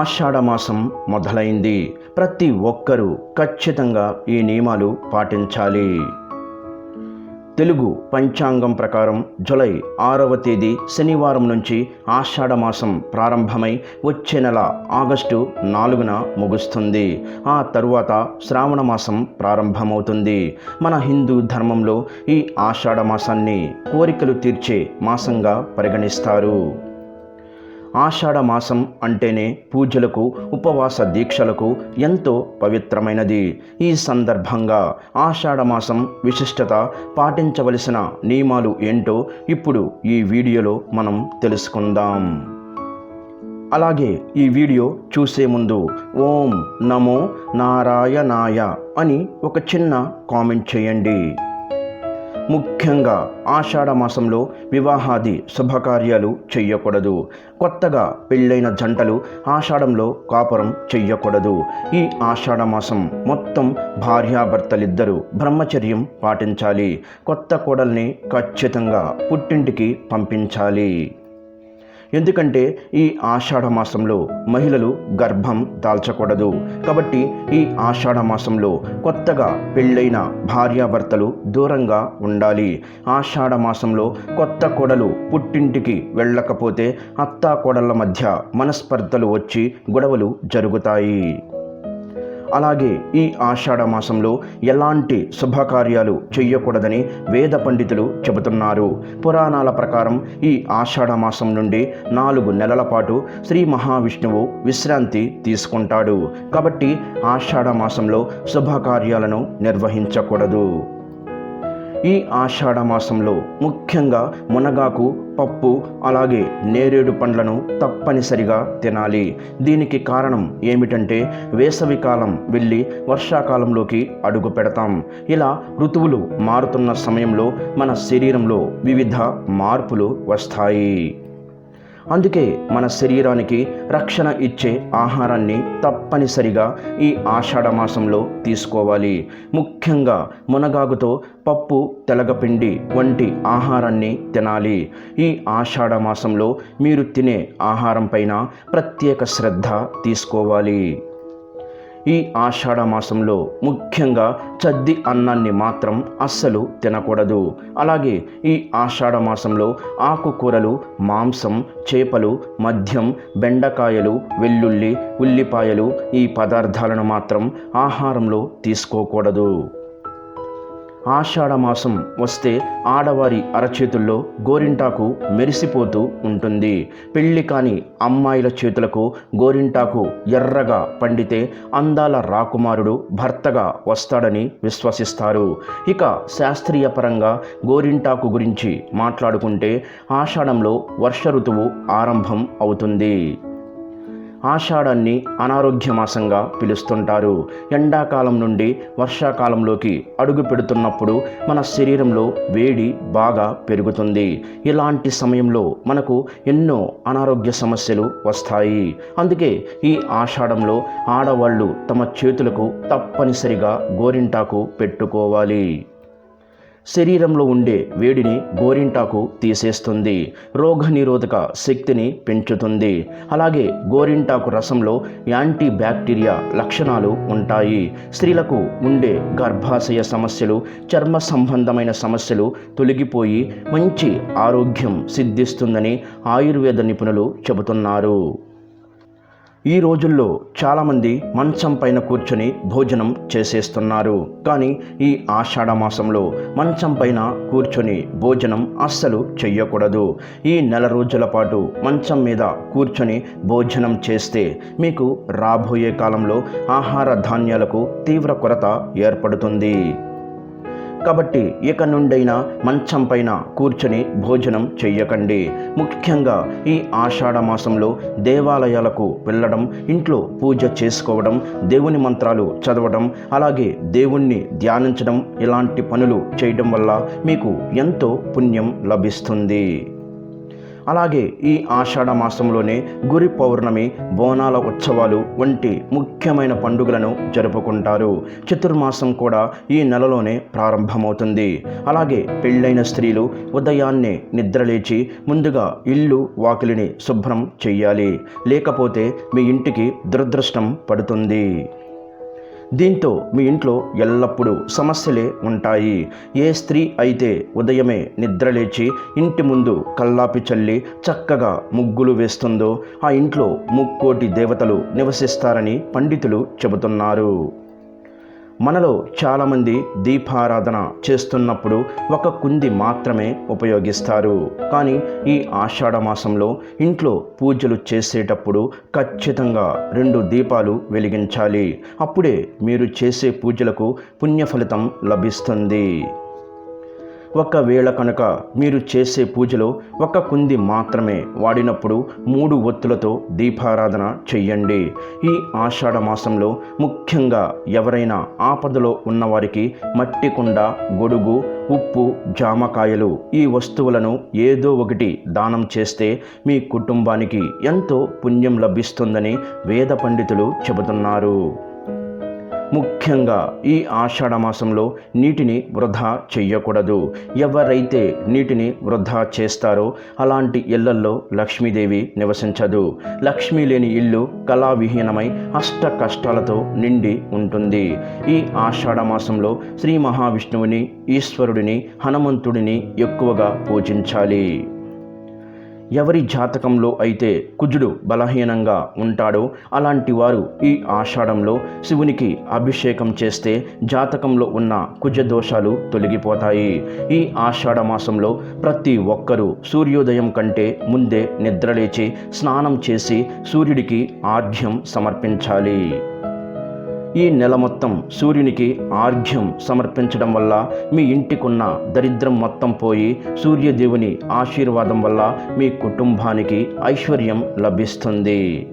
ఆషాఢమాసం మొదలైంది. ప్రతి ఒక్కరూ ఖచ్చితంగా ఈ నియమాలు పాటించాలి. తెలుగు పంచాంగం ప్రకారం జులై ఆరవ తేదీ శనివారం నుంచి ఆషాఢమాసం ప్రారంభమై వచ్చే నెల ఆగస్టు నాలుగున ముగుస్తుంది. ఆ తరువాత శ్రావణ మాసం ప్రారంభమవుతుంది. మన హిందూ ధర్మంలో ఈ ఆషాఢమాసాన్ని కోరికలు తీర్చే మాసంగా పరిగణిస్తారు. ఆషాఢ మాసం అంటేనే పూజలకు ఉపవాస దీక్షలకు ఎంతో పవిత్రమైనది. ఈ సందర్భంగా ఆషాఢ మాసం విశిష్టత పాటించవలసిన నియమాలు ఏంటో ఇప్పుడు ఈ వీడియోలో మనం తెలుసుకుందాం. అలాగే ఈ వీడియో చూసే ముందు ఓం నమో నారాయణాయ అని ఒక చిన్న కామెంట్ చేయండి. ముఖ్యంగా ఆషాఢ మాసంలో వివాహాది శుభకార్యాలు చెయ్యకూడదు. కొత్తగా పెళ్ళైన జంటలు ఆషాఢంలో కాపురం చెయ్యకూడదు. ఈ ఆషాఢ మాసం మొత్తం భార్యాభర్తలిద్దరూ బ్రహ్మచర్యం పాటించాలి. కొత్త కోడల్ని ఖచ్చితంగా పుట్టింటికి పంపించాలి. ఎందుకంటే ఈ ఆషాఢ మాసంలో మహిళలు గర్భం దాల్చకూడదు. కాబట్టి ఈ ఆషాఢ మాసంలో కొత్తగా పెళ్ళైన భార్యాభర్తలు దూరంగా ఉండాలి. ఆషాఢ మాసంలో కొత్త కోడలు పుట్టింటికి వెళ్ళకపోతే అత్తా కోడళ్ళ మధ్య మనస్పర్ధలు వచ్చి గొడవలు జరుగుతాయి. అలాగే ఈ ఆషాఢ మాసంలో ఎలాంటి శుభకార్యాలు చెయ్యకూడదని వేద పండితులు చెబుతున్నారు. పురాణాల ప్రకారం ఈ ఆషాఢ మాసం నుండి నాలుగు నెలల పాటు శ్రీ మహావిష్ణువు విశ్రాంతి తీసుకుంటాడు. కాబట్టి ఆషాఢ మాసంలో శుభకార్యాలను నిర్వహించకూడదు. ఈ ఆషాఢ మాసంలో ముఖ్యంగా మునగాకు పప్పు అలాగే నేరేడు పండ్లను తప్పనిసరిగా తినాలి. దీనికి కారణం ఏమిటంటే వేసవికాలం వెళ్ళి వర్షాకాలంలోకి అడుగు పెడతాం. ఇలా ఋతువులు మారుతున్న సమయంలో మన శరీరంలో వివిధ మార్పులు వస్తాయి. అందుకే మన శరీరానికి రక్షణ ఇచ్చే ఆహారాన్ని తప్పనిసరిగా ఈ ఆషాఢ మాసంలో తీసుకోవాలి. ముఖ్యంగా మునగాకుతో పప్పు తెలగపిండి వంటి ఆహారాన్ని తినాలి. ఈ ఆషాఢ మాసంలో మీరు తినే ఆహారం పైన ప్రత్యేక శ్రద్ధ తీసుకోవాలి. ఈ ఆషాఢ మాసంలో ముఖ్యంగా చద్ది అన్నాన్ని మాత్రం అస్సలు తినకూడదు. అలాగే ఈ ఆషాఢ మాసంలో ఆకుకూరలు మాంసం చేపలు మద్యం బెండకాయలు వెల్లుల్లి ఉల్లిపాయలు ఈ పదార్థాలను మాత్రం ఆహారంలో తీసుకోకూడదు. ఆషాఢ మాసం వస్తే ఆడవారి అరచేతుల్లో గోరింటాకు మెరిసిపోతూ ఉంటుంది. పెళ్ళి కాని అమ్మాయిల చేతులకు గోరింటాకు ఎర్రగా పండితే అందాల రాకుమారుడు భర్తగా వస్తాడని విశ్వసిస్తారు. ఇక శాస్త్రీయ పరంగా గోరింటాకు గురించి మాట్లాడుకుంటే ఆషాఢంలో వర్ష ఋతువు ఆరంభం అవుతుంది. ఆషాఢాన్ని అనారోగ్య మాసంగా పిలుస్తుంటారు. ఎండాకాలం నుండి వర్షాకాలంలోకి అడుగు పెడుతున్నప్పుడు మన శరీరంలో వేడి బాగా పెరుగుతుంది. ఇలాంటి సమయంలో మనకు ఎన్నో అనారోగ్య సమస్యలు వస్తాయి. అందుకే ఈ ఆషాఢంలో ఆడవాళ్ళు తమ చేతులకు తప్పనిసరిగా గోరింటాకు పెట్టుకోవాలి. శరీరంలో ఉండే వేడిని గోరింటాకు తీసేస్తుంది. రోగనిరోధక శక్తిని పెంచుతుంది. అలాగే గోరింటాకు రసంలో యాంటీ బ్యాక్టీరియా లక్షణాలు ఉంటాయి. స్త్రీలకు ఉండే గర్భాశయ సమస్యలు చర్మ సంబంధమైన సమస్యలు తొలగిపోయి మంచి ఆరోగ్యం సిద్ధిస్తుందని ఆయుర్వేద నిపుణులు చెబుతున్నారు. ఈ రోజుల్లో చాలామంది మంచం పైన కూర్చొని భోజనం చేసేస్తున్నారు. కానీ ఈ ఆషాఢ మాసంలో మంచం పైన కూర్చొని భోజనం అస్సలు చెయ్యకూడదు. ఈ నెల రోజుల పాటు మంచం మీద కూర్చొని భోజనం చేస్తే మీకు రాబోయే కాలంలో ఆహార ధాన్యాలకు తీవ్ర కొరత ఏర్పడుతుంది. కాబట్టి ఇక నుండైనా మంచం పైన కూర్చొని భోజనం చెయ్యకండి. ముఖ్యంగా ఈ ఆషాఢ మాసంలో దేవాలయాలకు వెళ్ళడం ఇంట్లో పూజ చేసుకోవడం దేవుని మంత్రాలు చదవడం అలాగే దేవుణ్ణి ధ్యానించడం ఇలాంటి పనులు చేయడం వల్ల మీకు ఎంతో పుణ్యం లభిస్తుంది. అలాగే ఈ ఆషాఢ మాసంలోనే గురి పౌర్ణమి బోనాల ఉత్సవాలు వంటి ముఖ్యమైన పండుగలను జరుపుకుంటారు. చతుర్మాసం కూడా ఈ నెలలోనే ప్రారంభమవుతుంది. అలాగే పెళ్ళైన స్త్రీలు ఉదయాన్నే నిద్రలేచి ముందుగా ఇల్లు వాకిలిని శుభ్రం చెయ్యాలి. లేకపోతే మీ ఇంటికి దురదృష్టం పడుతుంది. దీంతో మీ ఇంట్లో ఎల్లప్పుడూ సమస్యలే ఉంటాయి. ఏ స్త్రీ అయితే ఉదయమే నిద్రలేచి ఇంటి ముందు కల్లాపి చల్లి చక్కగా ముగ్గులు వేస్తుందో ఆ ఇంట్లో ముక్కోటి దేవతలు నివసిస్తారని పండితులు చెబుతున్నారు. మనలో చాలామంది దీపారాధన చేస్తున్నప్పుడు ఒక కుంది మాత్రమే ఉపయోగిస్తారు. కానీ ఈ ఆషాఢ మాసంలో ఇంట్లో పూజలు చేసేటప్పుడు ఖచ్చితంగా రెండు దీపాలు వెలిగించాలి. అప్పుడే మీరు చేసే పూజలకు పుణ్యఫలితం లభిస్తుంది. ఒకవేళ కనుక మీరు చేసే పూజలో ఒక కుంది మాత్రమే వాడినప్పుడు మూడు ఒత్తులతో దీపారాధన చెయ్యండి. ఈ ఆషాఢ మాసంలో ముఖ్యంగా ఎవరైనా ఆపదలో ఉన్నవారికి మట్టి కుండ గొడుగు ఉప్పు జామకాయలు ఈ వస్తువులను ఏదో ఒకటి దానం చేస్తే మీ కుటుంబానికి ఎంతో పుణ్యం లభిస్తుందని వేద పండితులు చెబుతున్నారు. ముఖ్యంగా ఈ ఆషాఢ మాసంలో నీటిని వృధా చెయ్యకూడదు. ఎవరైతే నీటిని వృధా చేస్తారో అలాంటి ఇళ్ళల్లో లక్ష్మీదేవి నివసించదు. లక్ష్మీ లేని ఇల్లు కళావిహీనమై అష్ట కష్టాలతో నిండి ఉంటుంది. ఈ ఆషాఢ మాసంలో శ్రీ మహావిష్ణువుని ఈశ్వరుడిని హనుమంతుడిని ఎక్కువగా పూజించాలి. ఎవరి జాతకంలో అయితే కుజుడు బలహీనంగా ఉంటాడో అలాంటి వారు ఈ ఆషాఢంలో శివునికి అభిషేకం చేస్తే జాతకంలో ఉన్న కుజ దోషాలు తొలగిపోతాయి. ఈ ఆషాఢ మాసంలో ప్రతి ఒక్కరూ సూర్యోదయం కంటే ముందే నిద్రలేచి స్నానం చేసి సూర్యుడికి ఆర్ఘ్యం సమర్పించాలి. ఈ నెల మొత్తం సూర్యునికి ఆర్ఘ్యం సమర్పించడం వల్ల మీ ఇంటికున్న దరిద్రం మొత్తం పోయి సూర్యదేవుని ఆశీర్వాదం వల్ల మీ కుటుంబానికి ఐశ్వర్యం లభిస్తుంది.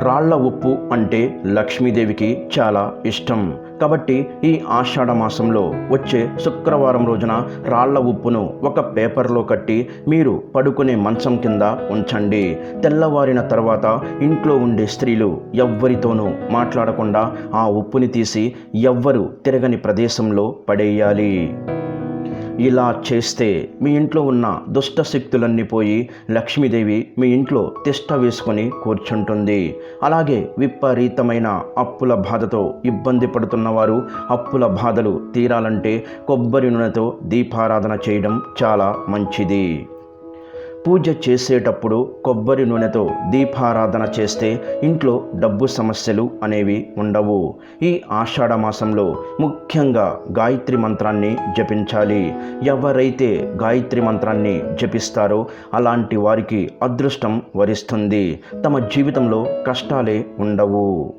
రాళ్ళ ఉప్పు అంటే లక్ష్మీదేవికి చాలా ఇష్టం. కాబట్టి ఈ ఆషాఢ మాసంలో వచ్చే శుక్రవారం రోజున రాళ్ళ ఉప్పును ఒక పేపర్లో కట్టి మీరు పడుకునే మంచం కింద ఉంచండి. తెల్లవారిన తర్వాత ఇంట్లో ఉండే స్త్రీలు ఎవ్వరితోనూ మాట్లాడకుండా ఆ ఉప్పుని తీసి ఎవ్వరు తిరగని ప్రదేశంలో పడేయాలి. ఇలా చేస్తే మీ ఇంట్లో ఉన్న దుష్ట శక్తులన్నీ పోయి లక్ష్మీదేవి మీ ఇంట్లో తిష్ట వేసుకొని కూర్చుంటుంది. అలాగే విపరీతమైన అప్పుల బాధతో ఇబ్బంది పడుతున్నవారు అప్పుల బాధలు తీరాలంటే కొబ్బరి నూనెతో దీపారాధన చేయడం చాలా మంచిది. పూజ చేసేటప్పుడు కొబ్బరి నూనెతో దీపారాధన చేస్తే ఇంట్లో డబ్బు సమస్యలు అనేవి ఉండవు. ఈ ఆషాఢ మాసంలో ముఖ్యంగా గాయత్రి మంత్రాన్ని జపించాలి. ఎవరైతే గాయత్రి మంత్రాన్ని జపిస్తారో అలాంటి వారికి అదృష్టం వరిస్తుంది. తమ జీవితంలో కష్టాలే ఉండవు.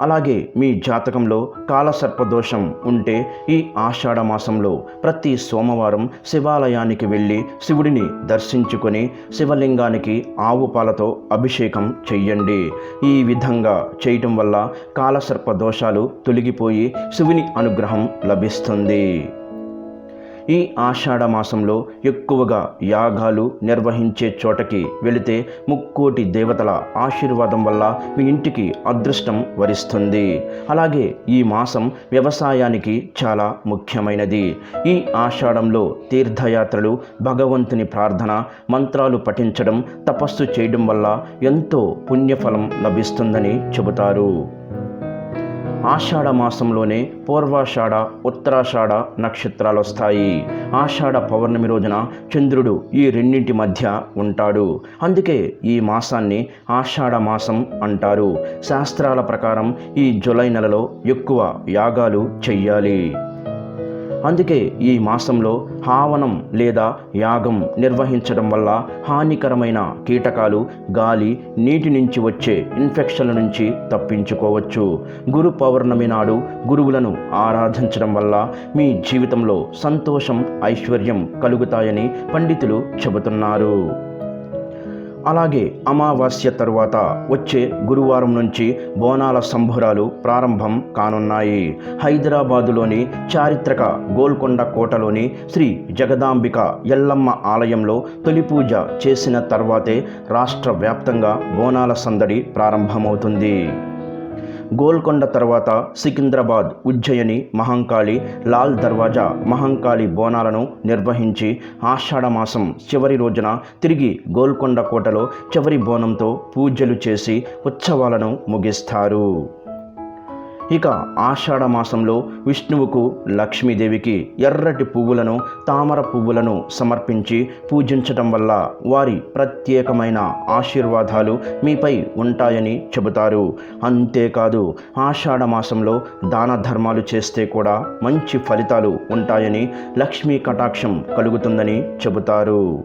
అలాగే మీ జాతకంలో కాలసర్పదోషం ఉంటే ఈ ఆషాఢ మాసంలో ప్రతి సోమవారం శివాలయానికి వెళ్ళి శివుడిని దర్శించుకొని శివలింగానికి ఆవు పాలతో అభిషేకం చెయ్యండి. ఈ విధంగా చేయటం వల్ల కాలసర్ప దోషాలు తొలగిపోయి శివుని అనుగ్రహం లభిస్తుంది. ఈ ఆషాఢ మాసంలో ఎక్కువగా యాగాలు నిర్వహించే చోటకి వెళితే ముక్కోటి దేవతల ఆశీర్వాదం వల్ల మీ ఇంటికి అదృష్టం వరిస్తుంది. అలాగే ఈ మాసం వ్యవసాయానికి చాలా ముఖ్యమైనది. ఈ ఆషాఢంలో తీర్థయాత్రలు భగవంతుని ప్రార్థన మంత్రాలు పఠించడం తపస్సు చేయడం వల్ల ఎంతో పుణ్యఫలం లభిస్తుందని చెబుతారు. ఆషాఢ మాసంలోనే పూర్వాషాఢ ఉత్తరాషాఢ నక్షత్రాలు వస్తాయి ఆషాఢ పౌర్ణమి రోజున చంద్రుడు ఈ రెండింటి మధ్య ఉంటాడు. అందుకే ఈ మాసాన్ని ఆషాఢ మాసం అంటారు. శాస్త్రాల ప్రకారం ఈ జులై నెలలో ఎక్కువ యాగాలు చెయ్యాలి. అందుకే ఈ మాసంలో హావనం లేదా యాగం నిర్వహించడం వల్ల హానికరమైన కీటకాలు గాలి నీటి నుంచి వచ్చే ఇన్ఫెక్షన్ల నుంచి తప్పించుకోవచ్చు. గురు పౌర్ణమి నాడు గురువులను ఆరాధించడం వల్ల మీ జీవితంలో సంతోషం ఐశ్వర్యం కలుగుతాయని పండితులు చెబుతున్నారు. అలాగే అమావాస్య తరువాత వచ్చే గురువారం నుంచి బోనాల సంబురాలు ప్రారంభం కానున్నాయి. హైదరాబాదులోని చారిత్రక గోల్కొండ కోటలోని శ్రీ జగదాంబిక ఎల్లమ్మ ఆలయంలో తొలి పూజ చేసిన తర్వాతే రాష్ట్ర వ్యాప్తంగా బోనాల సందడి ప్రారంభమవుతుంది. గోల్కొండ తర్వాత సికింద్రాబాద్ ఉజ్జయిని మహంకాళి లాల్ దర్వాజా మహంకాళి బోనాలను నిర్వహించి ఆషాఢమాసం చివరి రోజున తిరిగి గోల్కొండ కోటలో చివరి బోనంతో పూజలు చేసి ఉత్సవాలను ముగిస్తారు. ఇక ఆషాఢ మాసంలో విష్ణువుకు లక్ష్మీదేవికి ఎర్రటి పువ్వులను తామర పువ్వులను సమర్పించి పూజించటం వల్ల వారి ప్రత్యేకమైన ఆశీర్వాదాలు మీపై ఉంటాయని చెబుతారు. అంతేకాదు ఆషాఢ మాసంలో దాన ధర్మాలు చేస్తే కూడా మంచి ఫలితాలు ఉంటాయని లక్ష్మీ కటాక్షం కలుగుతుందని చెబుతారు.